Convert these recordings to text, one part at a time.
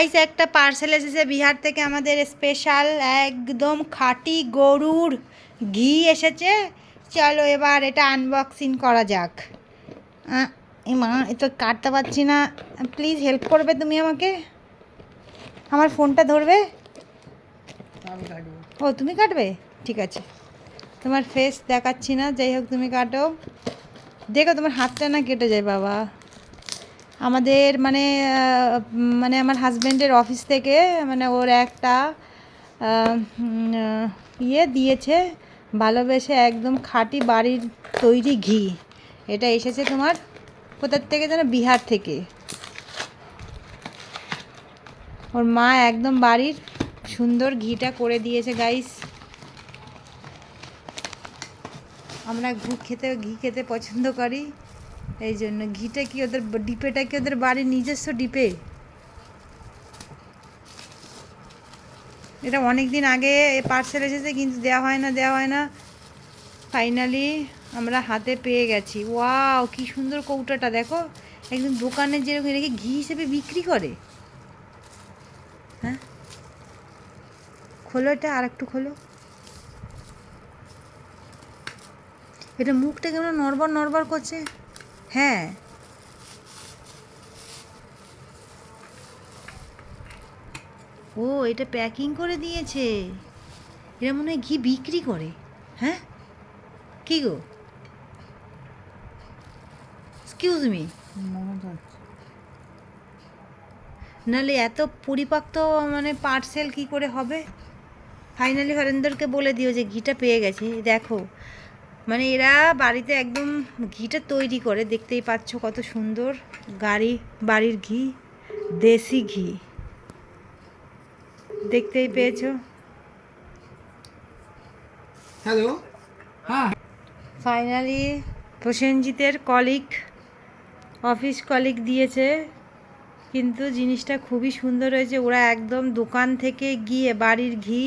Guys একটা parcel এসেছে বিহার থেকে আমাদের স্পেশাল একদম খাঁটি গরুর ঘি এসেছে। চলো এবার এটা আনবক্সিং করা যাক। মা এ তো কাটতে পারছি না। প্লিজ হেল্প করবে তুমি আমাকে? আমার ফোনটা ধরবে? ও তুমি কাটবে? ঠিক আছে। তোমার ফেস দেখাচ্ছি না যাই হোক তুমি কাটো। দেখো তোমার হাতটা না কেটে যায় বাবা। আমাদের মানে মানে আমার হাজব্যান্ডের অফিস থেকে মানে ওর একটা ইয়ে দিয়েছে, ভালোবেসে একদম খাঁটি বাড়ির তৈরি ঘি। এটা এসেছে তোমার কোথার থেকে যেন? বিহার থেকে। ওর মা একদম বাড়ির সুন্দর ঘিটা করে দিয়েছে গাইস আমরা ঘি খেতে ঘি খেতে পছন্দ করি। এই জন্য ঘিটা কি ওদের ডিপেটা কি ওদের বাড়ির নিজস্ব ডিপে? এটা অনেক দিন আগে পার্সেল এসেছে, কিন্তু দেওয়া হয় না, দেওয়া হয় না। ফাইনালি আমরা হাতে পেয়ে গেছি। ওয়াও কি সুন্দর কৌটাটা, দেখো। একদম দোকানে যেরকম এটাকে ঘি হিসেবে বিক্রি করে? হ্যাঁ? খোলো এটা আর একটু খোলো। এটা মুখটা কেমন নড়বড় নড়বড় করছে? হ্যাঁ। ও, এটা প্যাকিং করে দিয়েছে। এরা মনে হয় ঘি বিক্রি করে। হ্যাঁ? কি গো? এক্সকিউজ মি নাহলে এত পরিপাক্ত মানে পার্সেল কি করে হবে? ফাইনালি হরেন্দরকে বলে দিও যে ঘিটা পেয়ে গেছে। দেখো মানে এরা বাড়িতে একদম ঘিটা তৈরি করে দেখতেই পাচ্ছ কত সুন্দর। গাড়ি বাড়ির ঘি দেশি ঘি। দেখতেই পেয়েছ? হ্যালো হ্যাঁ। ফাইনালি প্রসেনজিতের কলিগ অফিস কলিগ দিয়েছে। কিন্তু জিনিসটা খুবই সুন্দর হয়েছে ওরা একদম দোকান থেকে গিয়ে বাড়ির ঘি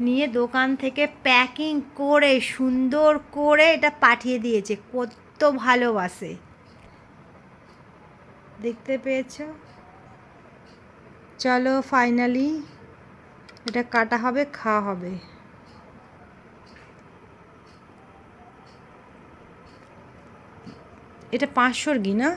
নিয়ে দোকান থেকে প্যাকিং করে, সুন্দর করে এটা পাঠিয়ে দিয়েছে। কত ভালোবাসে। দেখতে পেয়েছ? চলো ফাইনালি এটা কাটা হবে, খাওয়া হবে। এটা পাঁচশোর ঘি না?